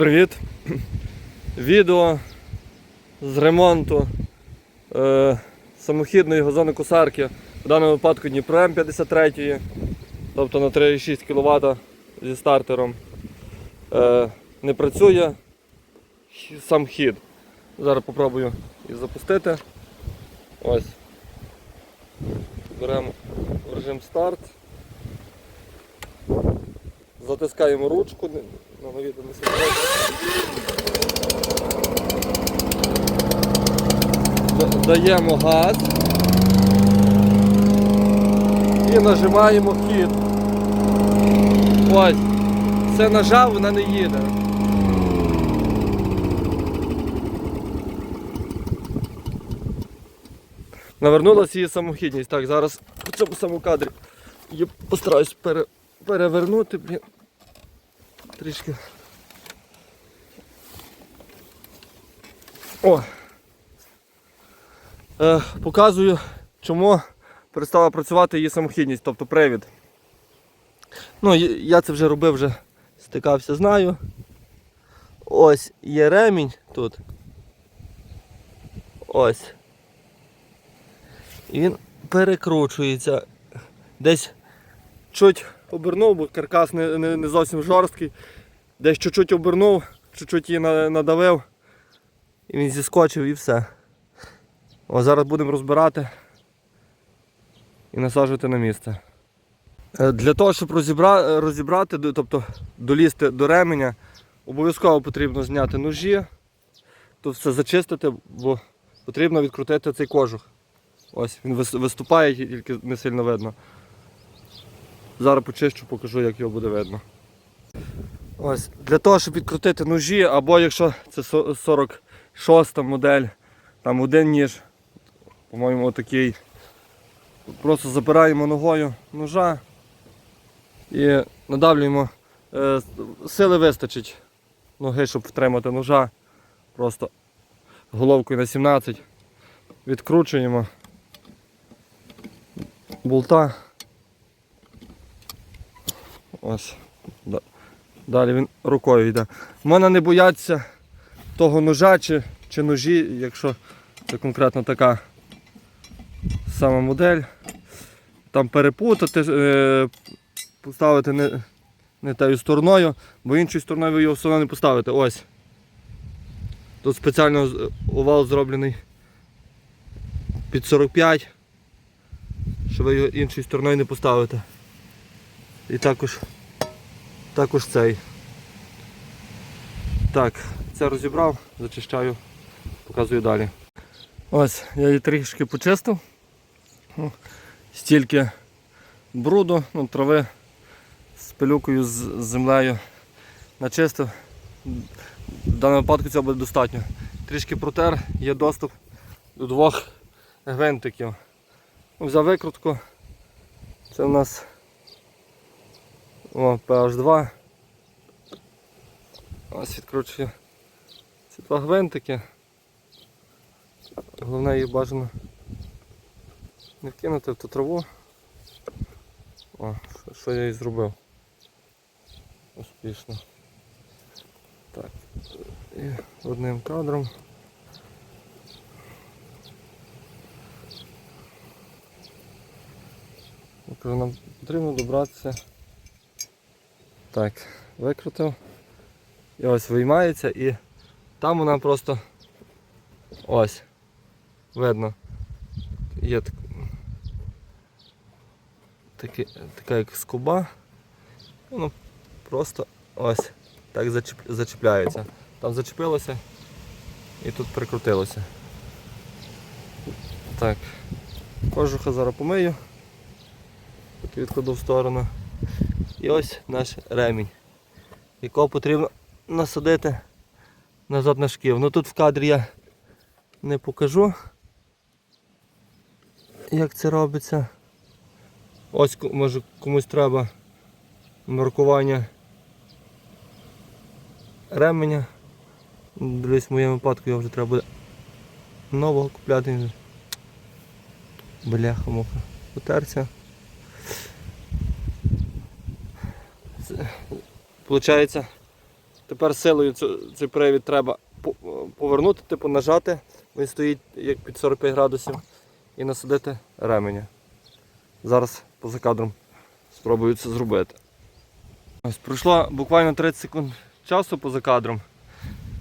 Привіт! Відео з ремонту е, самохідної газонокосарки, в даному випадку Дніпро М53, тобто на 3,6 кВт зі стартером. Е, не працює сам хід. Зараз попробую і запустити. Ось. Беремо режим старт. Затискаємо ручку, на не Даємо газ і нажимаємо хід. Ось. Все нажав, вона не їде. Навернулася її самохідність. Так, зараз в цьому самому кадрі її постараюсь пере, перевернути, блін. Трішки. О! Е, показую, чому перестала працювати її самохідність, тобто привід. Ну, я- це вже робив, вже стикався, знаю. Ось є ремінь тут. Ось. І він перекручується. Десь чуть обернув, бо каркас не, не, не зовсім жорсткий. Десь чуть-чуть обернув, чуть-чуть її надавив. І він зіскочив і все. О, зараз будемо розбирати і насаджувати на місце. Е, Для того, щоб розібра... розібрати, тобто долізти до ременя, обов'язково потрібно зняти ножі, тут все зачистити, бо потрібно відкрутити цей кожух. Ось він вис- виступає, тільки не сильно видно. Зараз почищу, покажу, як його буде видно. Ось, для того, щоб відкрутити ножі, або якщо це со- 46 модель, там один ніж, по-моєму, такий. Просто забираємо ногою ножа і надавлюємо. Е, Сили вистачить ноги, щоб втримати ножа. Просто головкою на 17. Відкручуємо болта. Ось. Далі він рукою йде. Мене не бояться того ножа чи, чи ножі, якщо це конкретно така сама модель. Там перепутати, е, поставити не, не тою стороною, бо іншою стороною ви його все одно не поставите. Ось. Тут спеціально овал зроблений під 45, що ви його іншою стороною не поставите. І також, також цей. Так, це розібрав, зачищаю, показую далі. Ось, я її трішки почистив. Ну, Стільки бруду, ну, трави з пилюкою, з землею начистив. В даному випадку цього буде достатньо. Трішки протер, є доступ до двох гвинтиків. Ну, Взяв викрутку. Це у нас о, PH2. Ось відкручую ці два гвинтики. Головне їх бажано не вкинути в ту траву. О, що- я і зробив. Успішно. Так. І одним кадром. Нам потрібно добратися. Так, викрутив. І ось виймається і там вона просто ось. Видно. Є так, такі, така як скоба. Воно просто ось так зачіп, зачіпляється. Там зачепилося і тут прикрутилося. Так. Кожуха зараз помию. Відкладу в сторону. І ось наш ремінь, якого потрібно насадити назад на шків. Ну тут в кадрі я не покажу, як це робиться. Ось може комусь треба маркування ременя. Дивлюсь, в моєму випадку його вже треба буде нового купляти. Бляха муха. Потерся. Це, Получається, Тепер силою цей привід треба повернути, типу нажати. Він стоїть як під 45 градусів. І насадити ременя. Зараз поза кадром спробую це зробити. Ось пройшло буквально 30 секунд часу поза кадром.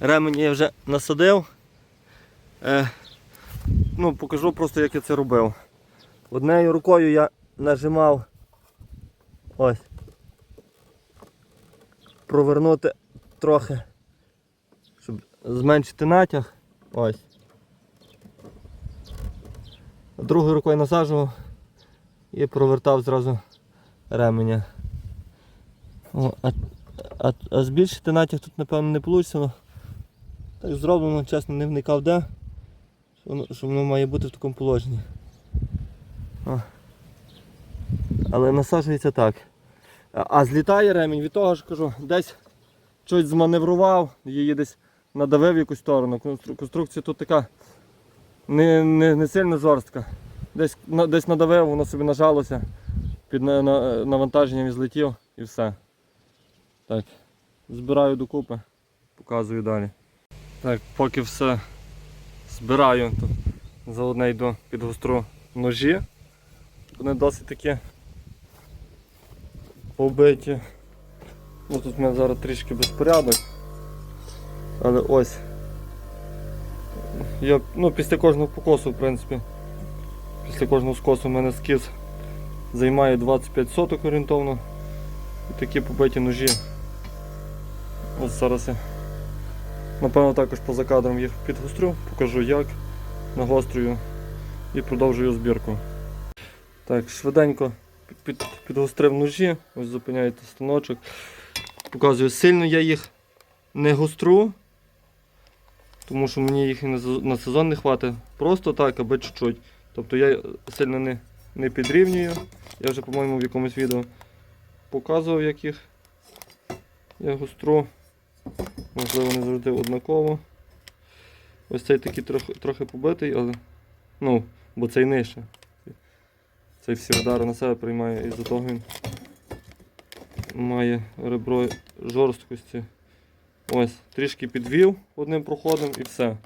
Ремені я вже насадив. Е, ну, покажу просто, як я це робив. Однією рукою я нажимав ось. Провернути трохи, щоб зменшити натяг. Ось. Другою рукою насаджував і провертав зразу ременя. О, а, а, а збільшити натяг тут напевно не вийде. Ну, так зроблено, чесно, не вникав де. Що воно, що воно має бути в такому положенні. О. Але насаджується так. А, а злітає ремінь від того ж кажу, десь щось зманеврував, її десь надавив в якусь сторону. Конструкція тут така не, не, не сильно жорстка. Десь, на- десь надавив, воно собі нажалося, під на, на, навантаженням і злетів і все. Так, збираю докупи, показую далі. Так, поки все збираю, то заодне йду під гостру ножі. Вони досить такі побиті. Ну, тут в мене зараз трішки безпорядок. Але ось. Я, ну, після кожного покосу, в принципі, після кожного скосу в мене скіз займає 25 соток орієнтовно. І такі побиті ножі. Ось зараз я напевно також поза кадром їх підгострю, покажу як, нагострюю і продовжую збірку. Так, швиденько під, підгострив ножі, ось зупиняєте станочок. Показую, сильно я їх не гостру, тому що мені їх на сезон не хватить. Просто так, аби чуть-чуть. Тобто я сильно не, не підрівнюю. Я вже, по-моєму, в якомусь відео показував, як їх я гостру. Можливо, не завжди однаково. Ось цей такий трохи, трохи побитий, але ну, бо цей нижче. Цей всі удари на себе приймає і за того він має ребро жорсткості. Ось, трішки підвів одним проходом і все.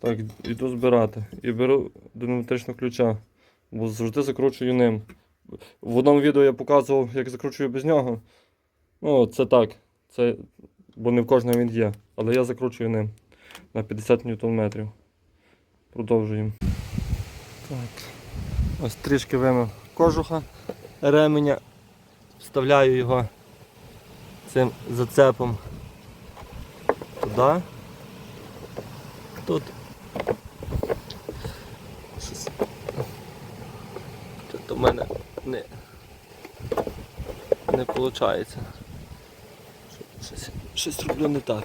Так, йду збирати. І беру динамітричного ключа, бо завжди закручую ним. В одному відео я показував, як закручую без нього. Ну, це так. Це, бо не в кожного він є. Але я закручую ним на 50 ньютон-метрів. Продовжуємо. Так. Ось трішки вимив кожуха ременя. Вставляю його цим зацепом туди. Тут. Щось. Тут у мене не, не виходить. Щось, щось роблю не так.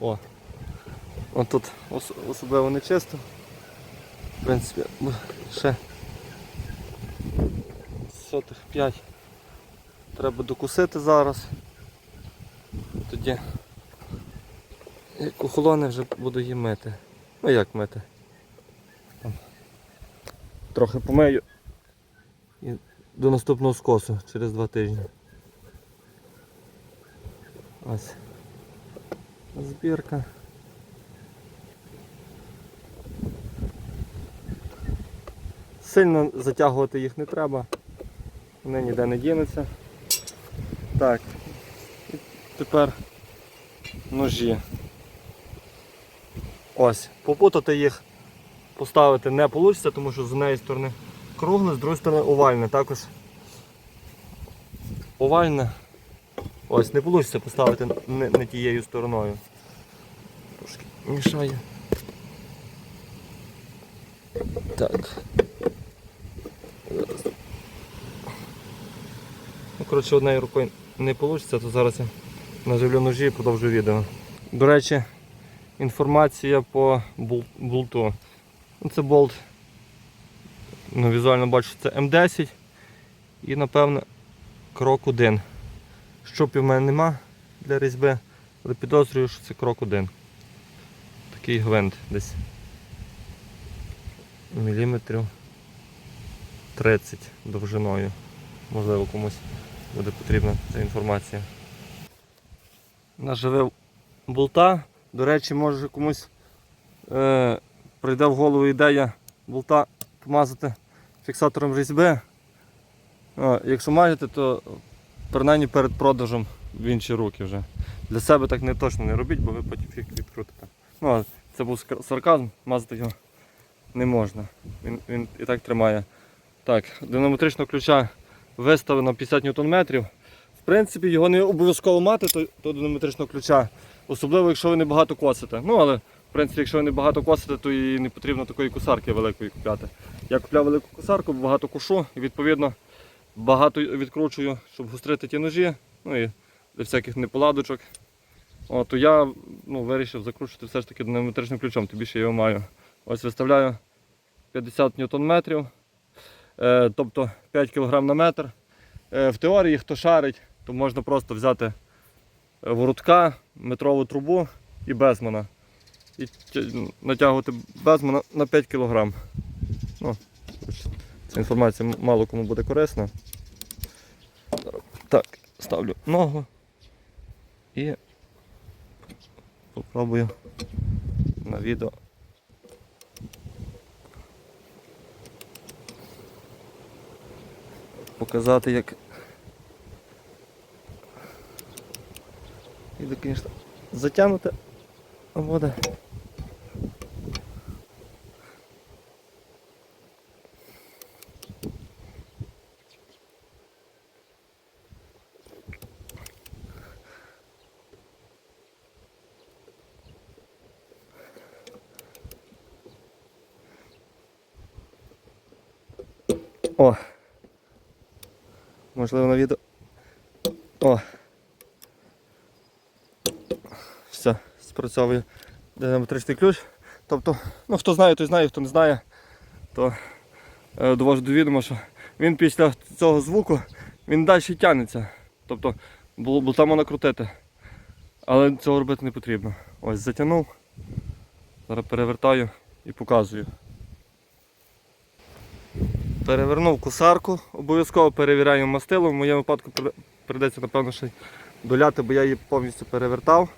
О. О тут особливо не чисто. Принципі, ще сотих 5 треба докусити зараз. Тоді як охолоне вже буду її мити. Ну як мити? Там. Трохи помию і до наступного скосу через два тижні. Ось. Збірка. Сильно затягувати їх не треба. Вони ніде не дінуться. Так. І тепер ножі. Ось. Попутати їх поставити не вийде, тому що з однієї сторони кругле, з другої сторони овальне. Також овальне. Ось, не вийде поставити не, не тією стороною. Трошки мішає. Так. Зараз. Ну, коротше, однією рукою не вийде, то зараз я наживлю ножі і продовжу відео. До речі, інформація по болту. Ну, Це болт, ну, візуально бачу, це М10 і напевно крок 1. Щопів в мене нема для різьби, але підозрюю, що це крок 1. Такий гвинт десь міліметрів 30 довжиною. Можливо комусь буде потрібна ця інформація. Наживив болта. До речі, може комусь е, прийде в голову ідея болта помазати фіксатором різьби. О, якщо маєте, то принаймні перед продажем в інші руки вже. Для себе так не точно не робіть, бо ви потім фік відкрутите. Ну, це був сарказм, мазати його не можна. Він, він і так тримає. Так, динамометричного ключа виставлено 50 Нм. В принципі, його не обов'язково мати, то, то динамометричного ключа. Особливо, якщо ви не багато косите. Ну, але, в принципі, якщо ви не багато косите, то і не потрібно такої косарки великої купляти. Я купляв велику косарку, багато кошу і відповідно багато відкручую, щоб гострити ті ножі, ну і для всяких неполадочок. О, то я ну, вирішив закручувати все ж таки динамометричним ключом, тобі ще його маю. Ось виставляю 50 ньютон-метрів, е, тобто 5 кг на метр. Е, в теорії, хто шарить, то можна просто взяти е, воротка, метрову трубу і безмана. І натягувати безмана на 5 кг. Ну, ця інформація мало кому буде корисна. Так, ставлю ногу і попробую на відео. Показати як. І, звісно, затягнути буде. О! Можливо на відео. О! Все, спрацьовує динамометричний ключ. Тобто, ну хто знає, той знає, хто не знає, то е, довожу до відома, що він після цього звуку він далі тягнеться. Тобто болта можна крутити. Але цього робити не потрібно. Ось затягнув. Зараз перевертаю і показую. Перевернув кусарку, обов'язково перевіряю мастило. В моєму випадку при- прийдеться, напевно, ще доляти, бо я її повністю перевертав.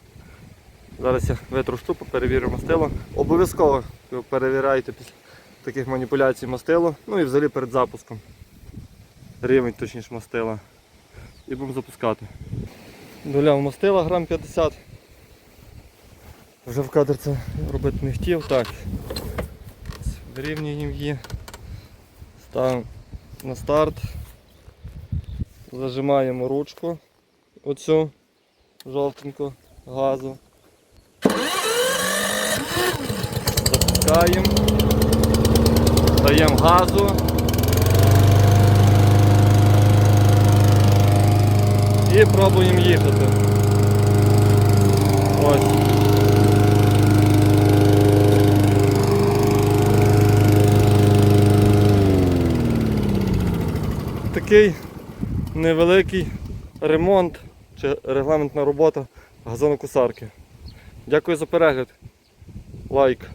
Зараз я витру штуку, перевірю мастило. Обов'язково перевіряйте після таких маніпуляцій мастило. Ну і взагалі перед запуском. Рівень точніше мастила. І будемо запускати. Доляв мастила грам 50. Вже в кадр це робити не хотів. Так. Вирівнюємо її. Ставимо на старт. Зажимаємо ручку оцю жовтеньку газу. Запускаємо. Даємо газу. І пробуємо їхати. Ось. Такий невеликий ремонт чи регламентна робота газонокосарки. Дякую за перегляд. Лайк.